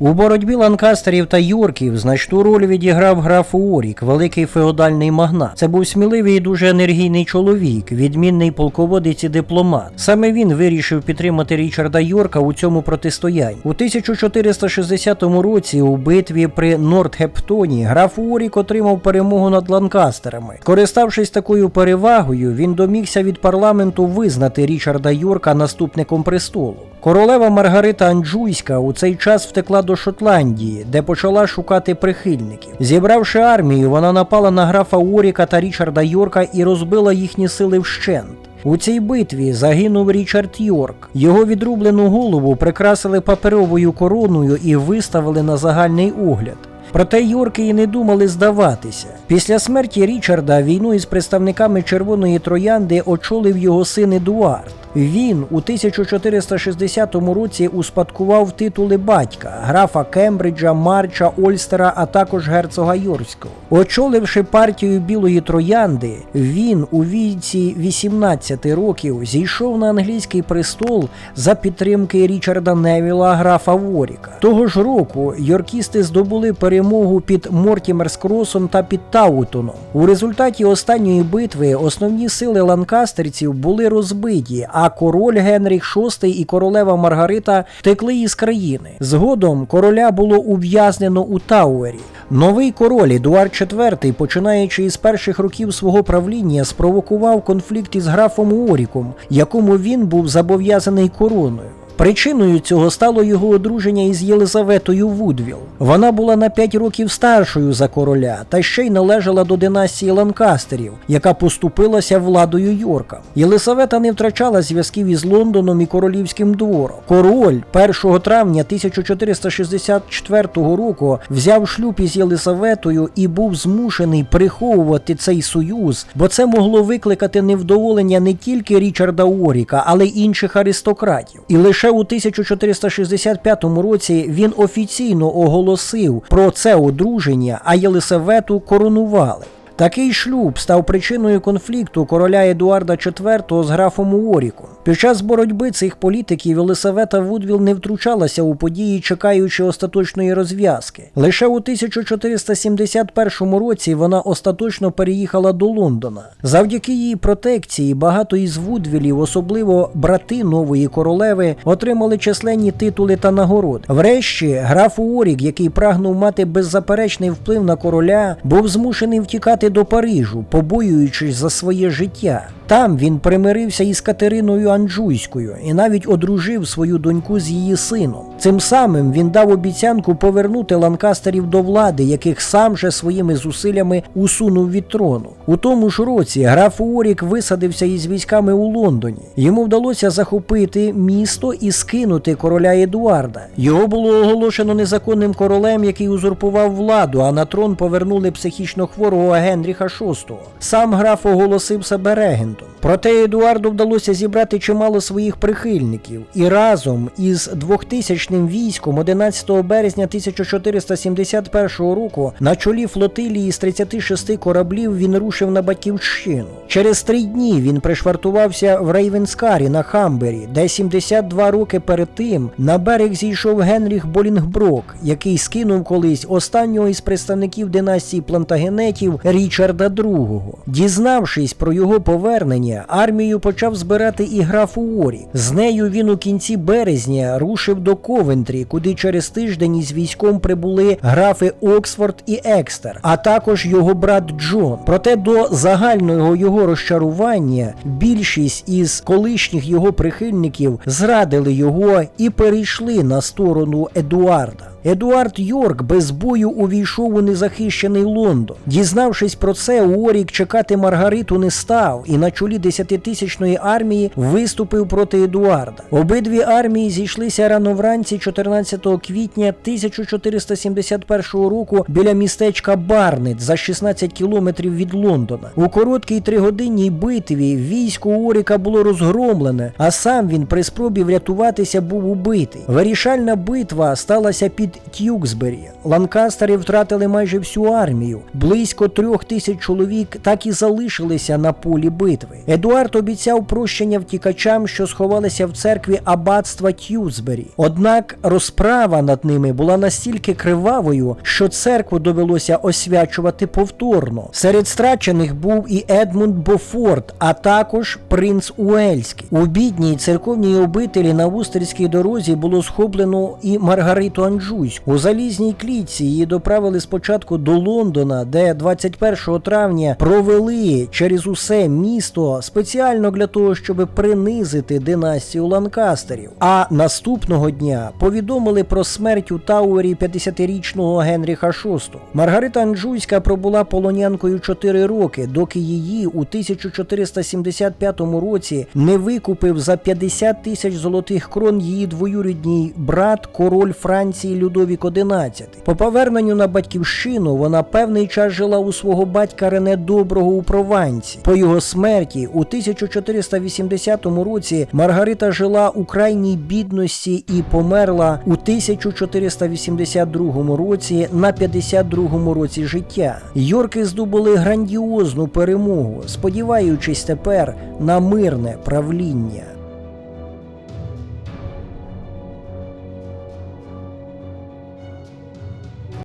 У боротьбі ланкастерів та Йорків значну роль відіграв граф Уорік, великий феодальний магнат. Це був сміливий і дуже енергійний чоловік, відмінний полководець і дипломат. Саме він вирішив підтримати Річарда Йорка у цьому протистоянні. У 1460 році у битві при Нортгептоні граф Уорік отримав перемогу над ланкастерами. Користавшись такою перевагою, він домігся від парламенту визнати Річарда Йорка наступником престолу. Королева Маргарита Анджуйська у цей час втекла до Шотландії, де почала шукати прихильників. Зібравши армію, вона напала на графа Уоріка та Річарда Йорка і розбила їхні сили вщент. У цій битві загинув Річард Йорк. Його відрублену голову прикрасили паперовою короною і виставили на загальний огляд. Проте Йорки і не думали здаватися. Після смерті Річарда війну із представниками Червоної Троянди очолив його син Едуард. Він у 1460 році успадкував титули батька графа Кембриджа, Марча, Ольстера, а також герцога Йорського. Очоливши партію Білої Троянди, він у віці 18 років зійшов на англійський престол за підтримки Річарда Невіла, графа Воріка. Того ж року йоркісти здобули перемогу під Мортімерскросом та під Таутоном. У результаті останньої битви основні сили ланкастерців були розбиті, а король Генріх VI і королева Маргарита втекли із країни. Згодом короля було ув'язнено у Тауері. Новий король Едуард IV, починаючи із перших років свого правління, спровокував конфлікт із графом Уоріком, якому він був зобов'язаний короною. Причиною цього стало його одруження із Єлизаветою Вудвіл. Вона була на 5 років старшою за короля та ще й належала до династії Ланкастерів, яка поступилася владою Йорка. Єлизавета не втрачала зв'язків із Лондоном і королівським двором. Король 1 травня 1464 року взяв шлюб із Єлизаветою і був змушений приховувати цей союз, бо це могло викликати невдоволення не тільки Річарда Уоріка, але й інших аристократів. І лише у 1465 році він офіційно оголосив про це одруження, а Єлисавету коронували. Такий шлюб став причиною конфлікту короля Едуарда IV з графом Уоріком. Під час боротьби цих політиків Єлисавета Вудвіл не втручалася у події, чекаючи остаточної розв'язки. Лише у 1471 році вона остаточно переїхала до Лондона. Завдяки її протекції багато із Вудвілів, особливо брати нової королеви, отримали численні титули та нагороди. Врешті граф Уорік, який прагнув мати беззаперечний вплив на короля, був змушений втікати до Парижу, побоюючись за своє життя. Там він примирився із Катериною Анджуйською і навіть одружив свою доньку з її сином. Цим самим він дав обіцянку повернути ланкастерів до влади, яких сам же своїми зусиллями усунув від трону. У тому ж році граф Уорік висадився із військами у Лондоні. Йому вдалося захопити місто і скинути короля Едуарда. Його було оголошено незаконним королем, який узурпував владу, а на трон повернули психічно хворого Генріха VI. Сам граф оголосив себе регентом. Проте Едуарду вдалося зібрати чимало своїх прихильників, і разом із 2000-ним військом 11 березня 1471 року на чолі флотилії з 36 кораблів він рушив на батьківщину. Через три дні він пришвартувався в Рейвенскарі на Хамбері, де 72 роки перед тим на берег зійшов Генріх Болінгброк, який скинув колись останнього із представників династії плантагенетів Річарда II. Дізнавшись про його повернення, армію почав збирати і граф Уорі. З нею він у кінці березня рушив до Ковентрі, куди через тиждень із військом прибули графи Оксфорд і Екстер, а також його брат Джон. Проте до загального його розчарування більшість із колишніх його прихильників зрадили його і перейшли на сторону Едуарда. Едуард Йорк без бою увійшов у незахищений Лондон. Дізнавшись про це, Уорік чекати Маргариту не став і на чолі десятитисячної армії виступив проти Едуарда. Обидві армії зійшлися рано вранці 14 квітня 1471 року біля містечка Барнет за 16 кілометрів від Лондона. У короткій тригодинній битві військо Уоріка було розгромлене, а сам він при спробі врятуватися був убитий. Вирішальна битва сталася під під Т'юксбері. Ланкастери втратили майже всю армію. Близько трьох тисяч чоловік так і залишилися на полі битви. Едуард обіцяв прощення втікачам, що сховалися в церкві аббатства Т'юсбері. Однак розправа над ними була настільки кривавою, що церкву довелося освячувати повторно. Серед страчених був і Едмунд Бофорт, а також принц Уельський. У бідній церковній обителі на Вустерській дорозі було схоплено і Маргариту Анджуйську. У залізній клітці її доправили спочатку до Лондона, де 21 травня провели через усе місто спеціально для того, щоб принизити династію Ланкастерів. А наступного дня повідомили про смерть у Тауері 50-річного Генріха VI. Маргарита Анджуйська пробула полонянкою 4 роки, доки її у 1475 році не викупив за 50 тисяч золотих крон її двоюрідній брат, король Франції Людовік XI. По поверненню на батьківщину вона певний час жила у свого батька Рене Доброго у Прованці. По його смерті у 1480 році Маргарита жила у крайній бідності і померла у 1482 році на 52 році життя. Йорки здобули грандіозну перемогу, сподіваючись тепер на мирне правління.